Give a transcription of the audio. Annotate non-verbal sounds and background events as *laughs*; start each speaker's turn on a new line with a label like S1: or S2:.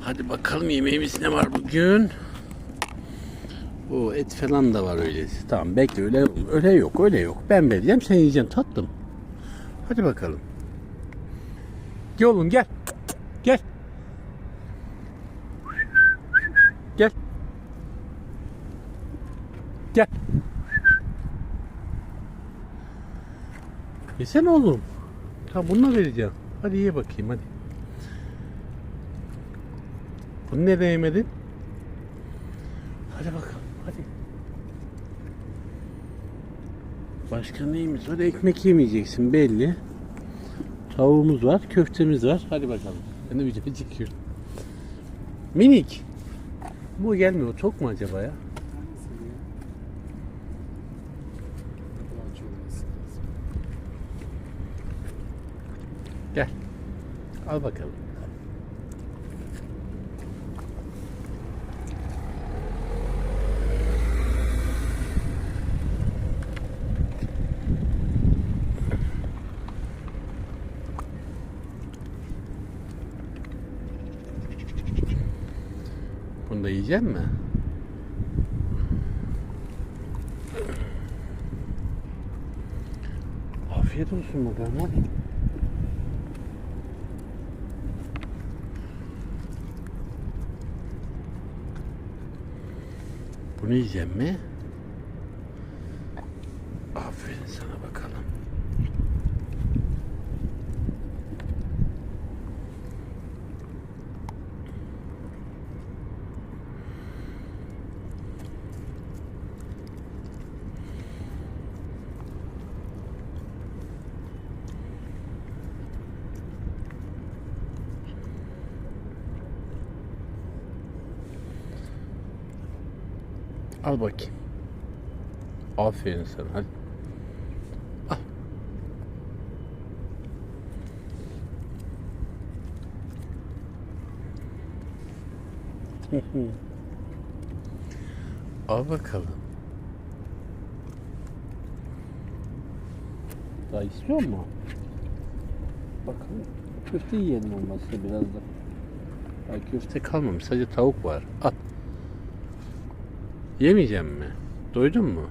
S1: Hadi bakalım yemeğimiz ne var bugün? O et falan da var öyle. Tamam bekle öyle öyle yok öyle yok. Ben vereceğim sen yiyeceksin tatlım. Hadi bakalım. Gel oğlum gel. Gel. Gel. Gel. Yesene oğlum. Tamam bunu da vereceğim. Hadi ye bakayım hadi. Bunu ne yemedin? Hadi bakalım hadi. Başka neyimiz var? Ekmek yemeyeceksin belli. Tavuğumuz var, köftemiz var. Hadi bakalım. Ben de video çekiyorum. Minik. Bu gelmiyor. Çok mu acaba ya? Gel. Al bakalım. Bunu da yiyecek mi? Afiyet olsun bakalım hadi. Bunu yiyeceğim mi? Aferin sana bakalım. Al bakayım. Aferin sana. Hadi. Al. *laughs* Al bakalım. Daha istiyor mu? Bakalım. Köfte yiyelim olmazsa biraz da. Ay köfte kalmamış. Sadece tavuk var. Al. Yemeyeceğim mi? Doydun mu?